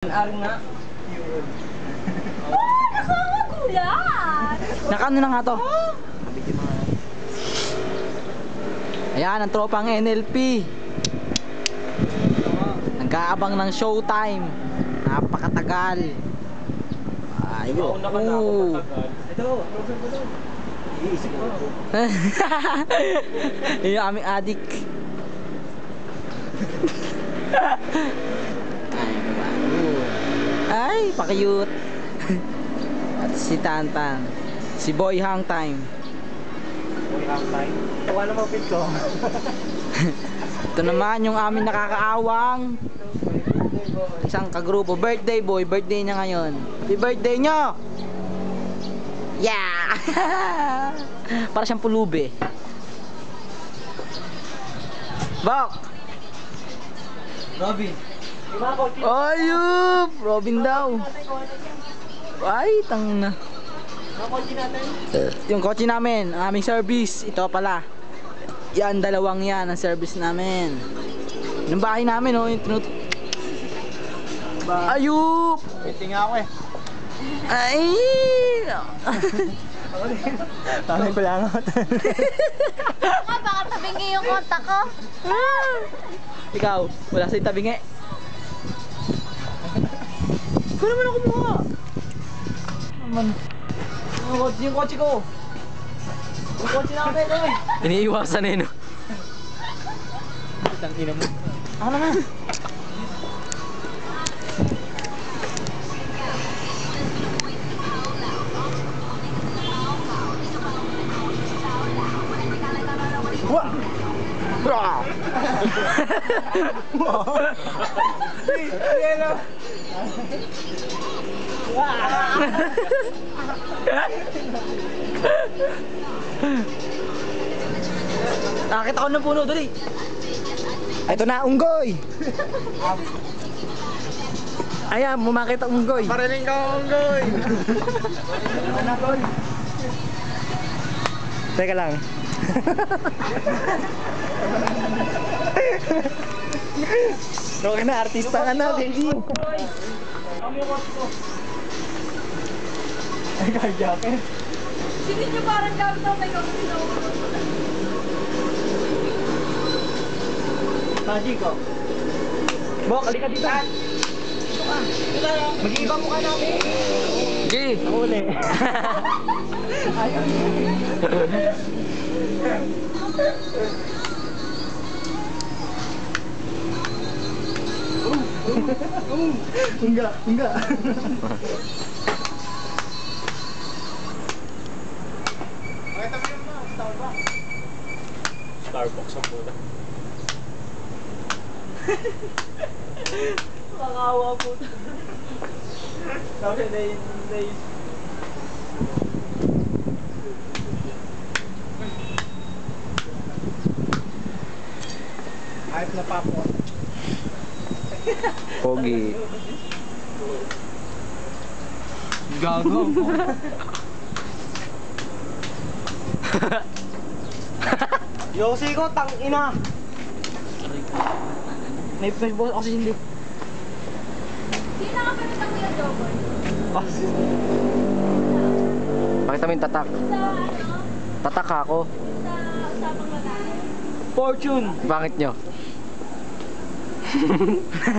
Ari nga. Oh, nakakagulat! Nakano na nga to? Ayan, ang tropang NLP. Nag-aabang ng showtime. Napakatagal. Ayun. Mauna ka na ako matagal. Ito, program ko daw. Iisip ko. Yun yung aming adik. Pakiyut. At si Tantan. Si Boy Hang Time. Uy, ang time. Tawa na mapit ko. Ito naman yung aming nakakaawang isang kagrupo. Birthday boy, birthday niya ngayon. Happy birthday nyo! Yeah! Para siyang pulube. Bok! Robin. Ayup! Robin daw. Ay, tang na. Yung kotse namin, ang aming service, ito pala. Yan, dalawang yan ang service namin. Yung bahay namin, oh, yung tinut... Ayup! Waiting ako eh. Ay! Tanay ko lang ako. Nga, baka tabingi yung kontak ko. Ikaw, wala sa tabi nga. Ikaw naman ako kumuha. Naman. Yung kotse, yung kotse ko. Yung kotse namin, eh. Iniiwasan eh, no? Itang ina mo. Ako naman. Wah! Hello. Nakakita ko ng puno doon eh. Ito na, unggoy! Ayan, mumakita unggoy. Paraling ka unggoy. Teka lang. Okay na, artista ka na, baby. Ay, carjacket. Hindi niyo parang gamit ang may kapilo. Magic ko. Bok, halika dito. Dito ka. Mag-iiba mo ka namin. Sige. Uli. Ayaw. Enggak, enggak. Starbucks ang muna. Makawa po. Sabi na yun, na yun. Ayos na papo. Pogi. Gago. Yosi ko, tang ina. May bukas ako hindi. Sino ka pa ng Kuya Jobon? Pakita mo yung tatak. Sa ano? Tatak ako. Sa usapang lalaki. Fortune. Bakit nyo?